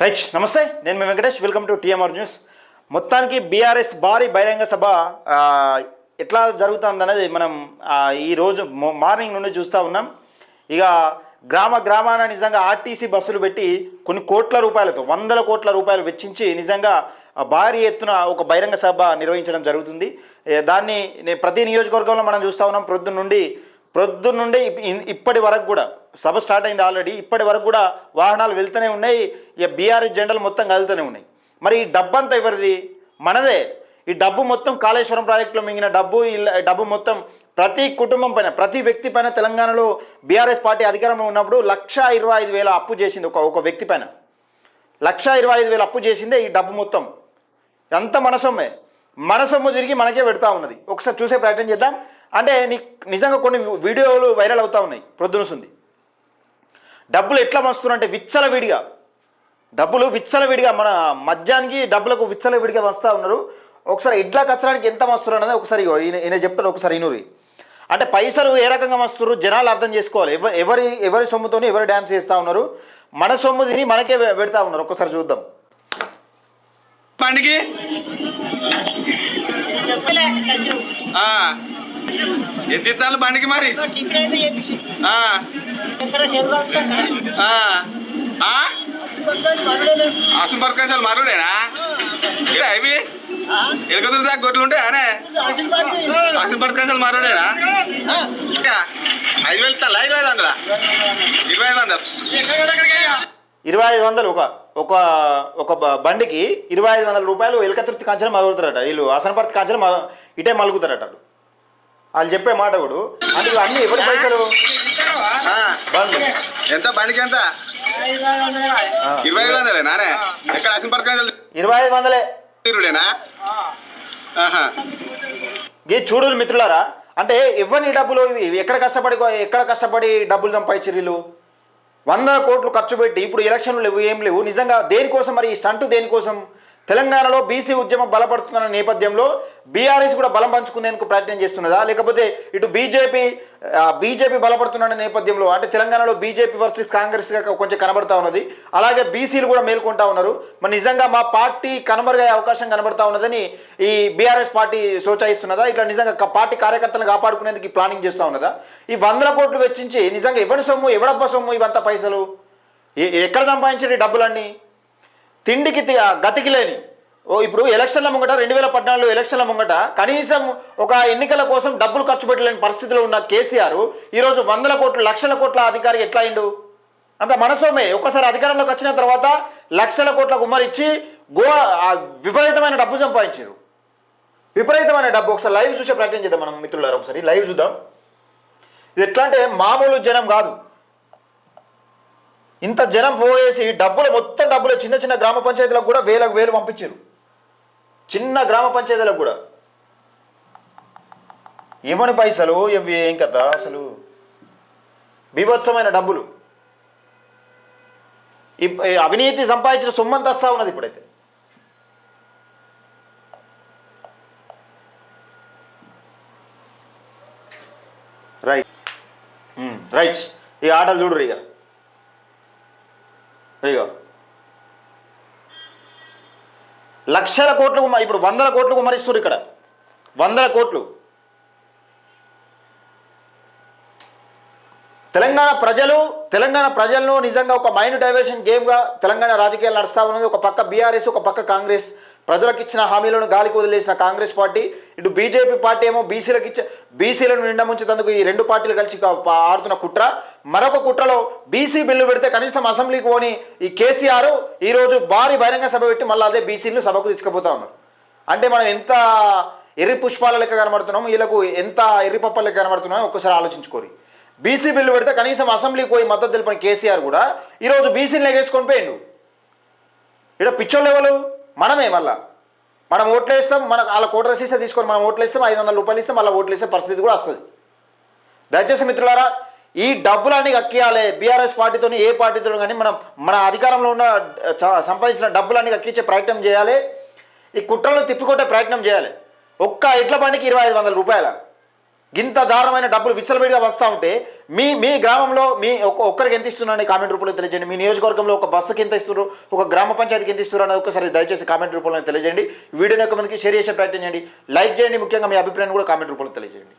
Right నమస్తే. నేను మీ Venkatesh. Welcome to TMR news మొత్తానికి బీఆర్ఎస్ భారీ బహిరంగ సభ ఎట్లా జరుగుతుందనేది మనం ఈరోజు ఈ రోజు మార్నింగ్ నుండి చూస్తూ ఉన్నాం. ఇక గ్రామ గ్రామాన నిజంగా ఆర్టీసీ బస్సులు పెట్టి కొన్ని కోట్ల రూపాయలతో వందల కోట్ల రూపాయలు వెచ్చించి నిజంగా భారీ ఎత్తున ఒక బహిరంగ సభ నిర్వహించడం జరుగుతుంది. దాన్ని నేను ప్రతి నియోజకవర్గంలో మనం చూస్తూ ఉన్నాం. ప్రొద్దున నుండి ప్రొద్దున నుండి ఇప్పటి వరకు కూడా సభ స్టార్ట్ అయింది ఆల్రెడీ. ఇప్పటి వరకు కూడా వాహనాలు వెళ్తూనే ఉన్నాయి. ఇక బీఆర్ఎస్ జెండాలు మొత్తం కదులుతూనే ఉన్నాయి. మరి ఈ డబ్బు అంతా ఎవరిది? మనదే. ఈ డబ్బు మొత్తం కాళేశ్వరం ప్రాజెక్టులో మింగిన డబ్బు ఈ డబ్బు మొత్తం ప్రతి కుటుంబం పైన ప్రతి వ్యక్తి పైన తెలంగాణలో బీఆర్ఎస్ పార్టీ అధికారంలో ఉన్నప్పుడు లక్ష ఇరవై ఐదు వేల అప్పు చేసింది ఒక ఒక వ్యక్తి పైన. లక్ష ఇరవై ఐదు వేల అప్పు చేసిందే ఈ డబ్బు మొత్తం. ఎంత మనసొమ్మే. మనసొమ్ము తిరిగి మనకే పెడతా ఉన్నది. ఒకసారి చూసే ప్రయత్నం చేద్దాం. అంటే నీ నిజంగా కొన్ని వీడియోలు వైరల్ అవుతా ఉన్నాయి. ప్రొద్దునసుంది డబ్బులు ఎట్లా వస్తున్నాయంటే విచ్చలవిడిగా. డబ్బులు విచ్చలవిడిగా మన మద్యానికి డబ్బులకు విచ్చలవిడిగా వస్తూ ఉన్నారు. ఒకసారి ఇడ్ల కచ్చడానికి ఎంత వస్తున్నారు అనేది ఒకసారి ఈయన చెప్తారు ఒకసారి ఇనురి. అంటే పైసలు ఏ రకంగా వస్తున్నారు జనాలు అర్థం చేసుకోవాలి. ఎవరి ఎవరి ఎవరి సొమ్ముతోని ఎవరు డ్యాన్స్ చేస్తూ ఉన్నారు? మన సొమ్ము తిని మనకే పెడతా ఉన్నారు. ఒకసారి చూద్దాం. బండికి ఎత్తిత్తాలి బండికి మరి? ఆ. ఆ. పరకాశాలు మరుడేనా? ఇక్కడ అవి ఎలుకదురు దాకా గొడ్లు ఉంటాయి అసలు ఆసం పరకాశాలు మరుడేనా? ఐదు వేలు ఇస్తా ఐదు ఐదు వందల? ఇరవై ఐదు వందలు. ఇరవై ఐదు వందలు ఒక ఒక ఒక బండికి ఇరవై ఐదు వందల రూపాయలు ఎలకతృప్తి కాంచెలు మలుగుతారట వీళ్ళు అసనపర్తి కాంచెలు ఇటే మలుగుతారట వాళ్ళు. చెప్పే మాట కూడా. అంటే ఇవి అన్ని ఎవరి పైసలు? ఆ. బండ్లు. ఎంత? బండికి ఎంత. ఇరవై ఐదు వందలే నానే. ఎక్కడ పరకాశాలు ఇరవై ఐదు వందలే. తీరుడేనా ఈ చూడు మిత్రులారా అంటే ఇవ్వని డబ్బులు ఎక్కడ కష్టపడి ఎక్కడ కష్టపడి డబ్బులు సంపాదించారు వంద కోట్లు ఖర్చు పెట్టి ఇప్పుడు ఎలక్షన్లు లేవు ఏం లేవు. నిజంగా దేనికోసం మరి ఈ స్టంట్ దేనికోసం? తెలంగాణలో బీసీ ఉద్యమం బలపడుతున్న నేపథ్యంలో బీఆర్ఎస్ కూడా బలం పంచుకునేందుకు ప్రయత్నం చేస్తున్నదా? లేకపోతే ఇటు బీజేపీ బీజేపీ బలపడుతున్న నేపథ్యంలో అంటే తెలంగాణలో బీజేపీ వర్సెస్ కాంగ్రెస్గా కొంచెం కనబడతా ఉన్నది. అలాగే బీసీలు కూడా మేల్కొంటా ఉన్నారు. మరి నిజంగా మా పార్టీ కనుమరుగయ్యే అవకాశం కనబడతా ఉన్నదని ఈ బీఆర్ఎస్ పార్టీ సోచాయిస్తున్నదా? ఇట్లా నిజంగా పార్టీ కార్యకర్తలను కాపాడుకునేందుకు ప్లానింగ్ చేస్తూ ఉన్నదా? ఈ వందల కోట్లు వెచ్చించి నిజంగా ఎవరి సొమ్ము ఎవడబ్బ సొమ్ము ఇవంతా పైసలు? ఎక్కడ సంపాదించారు ఈ డబ్బులన్నీ? తిండికి తి- గతికి లేని. ఓ ఇప్పుడు ఎలక్షన్ల ముంగట రెండు వేల పద్నాలుగు ఎలక్షన్ల ముంగట కనీసం ఒక ఎన్నికల కోసం డబ్బులు ఖర్చు పెట్టలేని పరిస్థితిలో ఉన్న కేసీఆర్ ఈరోజు వందల కోట్లు లక్షల కోట్ల అధికారి ఎట్లా అయిండు? అంత మనసోమే. ఒక్కసారి అధికారంలోకి వచ్చిన తర్వాత లక్షల కోట్ల గుమ్మరిచ్చి గో విపరీతమైన డబ్బు సంపాదించారు విపరీతమైన డబ్బు. ఒకసారి లైవ్ చూసే ప్రయత్నం చేద్దాం మనం మిత్రులారు ఒకసారి లైవ్ చూద్దాం. ఇది ఎట్లా అంటే మామూలు జనం కాదు. ఇంత జనం పోయేసి డబ్బులు మొత్తం డబ్బులు చిన్న చిన్న గ్రామ పంచాయతీలకు కూడా వేలకు వేలు పంపించారు. చిన్న గ్రామ పంచాయతీలకు కూడా. ఏమని పైసలు ఇవి ఏం కదా అసలు? బీభత్సమైన డబ్బులు. అవినీతి సంపాదించిన సొమ్మంతా వస్తా ఉన్నది ఇప్పుడైతే. రైట్. రైట్. ఈ ఆటలు చూడరు ఇక. ఇక లక్షల కోట్లు ఇప్పుడు వందల కోట్లు కుమరిస్తారు ఇక్కడ. వందల కోట్లు. తెలంగాణ ప్రజలు తెలంగాణ ప్రజలను నిజంగా ఒక మైండ్ డైవర్షన్ గేమ్గా తెలంగాణ రాజకీయాలు నడుస్తా ఉన్నది. ఒక పక్క బీఆర్ఎస్ ఒక పక్క కాంగ్రెస్. ప్రజలకు ఇచ్చిన హామీలను గాలికి వదిలేసిన కాంగ్రెస్ పార్టీ ఇటు బీజేపీ పార్టీ ఏమో బీసీలకు ఇచ్చే బీసీలను నిండా ముంచేందుకు ఈ రెండు పార్టీలు కలిసి ఆడుతున్న కుట్ర. మరొక కుట్రలో బీసీ బిల్లు పెడితే కనీసం అసెంబ్లీకి పోని ఈ కేసీఆర్ ఈరోజు భారీ బహిరంగ సభ పెట్టి మళ్ళీ అదే బీసీలను సభకు తీసుకుపోతా ఉన్నారు. అంటే మనం ఎంత ఎర్రి పుష్పాల లెక్క కనబడుతున్నాం వీళ్ళకు ఎంత ఎర్రి పప్పల లెక్క కనబడుతున్నామో ఒక్కసారి ఆలోచించుకోరి. బీసీ బిల్లు పెడితే కనీసం అసెంబ్లీకి పోయి మద్దతు తెలిపిన కేసీఆర్ కూడా ఈరోజు బీసీని ఎగేసుకొని పోయిండు. ఇక్కడ పిచ్చోళ్ళు ఎవరు? మనమే మళ్ళా. మనం ఓట్లు వేస్తాం మనకు వాళ్ళ కోట సీసా తీసుకొని మనం ఓట్లు వేస్తాం ఐదు వందల రూపాయలు ఇస్తే మళ్ళీ ఓట్లు వేసే పరిస్థితి కూడా వస్తుంది. దయచేసి మిత్రులారా ఈ డబ్బులన్నీ కక్కియాలి. బీఆర్ఎస్ పార్టీతోని ఏ పార్టీతో కానీ మనం మన అధికారంలో ఉన్న చ- సంపాదించిన డబ్బులన్నీ కక్కించే ప్రయత్నం చేయాలి. ఈ కుట్రలను తిప్పికొట్టే ప్రయత్నం చేయాలి. ఒక్క ఎడ్ల బండికి ఇరవై ఐదు వందల రూపాయల? ఇంత దారుణమైన డబ్బులు విచ్చలవిడిగా వస్తూ ఉంటే మీ మీ గ్రామంలో మీ ఒక్క ఒక్కరికి ఎంత ఇస్తున్నారని కామెంట్ రూపంలో తెలియజేయండి. మీ నియోజకవర్గంలో ఒక బస్సుకి ఎంత ఇస్తున్నారు? ఒక గ్రామ పంచాయతీకి ఎంత ఇస్తున్నారు? అనేది ఒకసారి దయచేసి కామెంట్ రూపంలో తెలియజేయండి. వీడియోని ఒక మందికి షేర్ చేసే ప్రయత్నం చేయండి. లైక్ చేయండి. ముఖ్యంగా మీ అభిప్రాయాన్ని కూడా కామెంట్ రూపంలో తెలియజేయండి.